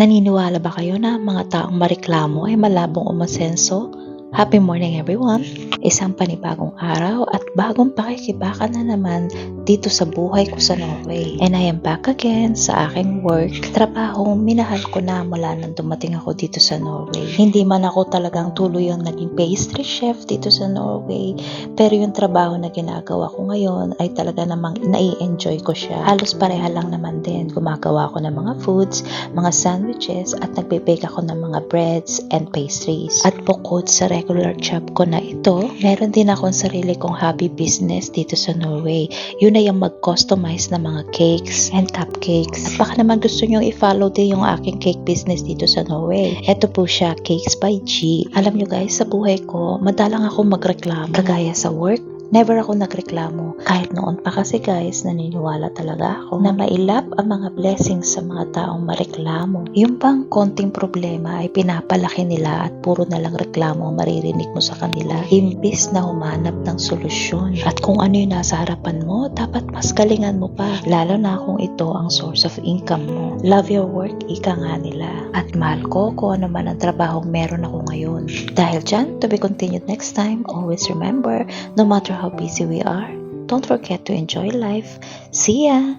Naniniwala ba kayo na mga taong mareklamo ay malabong umasenso? Happy morning everyone! Isang panibagong araw at bagong pakikibaka na naman dito sa buhay ko sa Norway. And I am back again sa aking work. Trabaho, minahal ko na mula nang dumating ako dito sa Norway. Hindi man ako talagang tuloy yung naging pastry chef dito sa Norway. Pero yung trabaho na ginagawa ko ngayon ay talaga namang nai-enjoy ko siya. Halos pareha lang naman din. Gumagawa ko ng mga foods, mga sandwiches at nagbe-bake ako ng mga breads and pastries. At bukod sa regular job ko na ito, meron din akong sarili kong hobby business dito sa Norway. Yun ay yung mag-customize ng mga cakes and cupcakes. At baka naman gusto nyo i-follow din yung aking cake business dito sa Norway. Ito po siya, Cakes by G. Alam nyo guys, sa buhay ko, madalang ako magreklamo. Kagaya sa work, Never ako nagreklamo. Kahit noon pa kasi guys, naniniwala talaga ako na mailap ang mga blessings sa mga taong mareklamo. Yung bang konting problema ay pinapalaki nila at puro na lang reklamo ang maririnig mo sa kanila imbis na humanap ng solusyon. At kung ano yung nasa harapan mo, dapat mas galingan mo pa. Lalo na kung ito ang source of income mo. Love your work, ika nga nila. At mahal ko kung ano man ang trabaho meron ako ngayon. Dahil dyan, to be continued next time, always remember, no matter how busy we are, don't forget to enjoy life. See ya!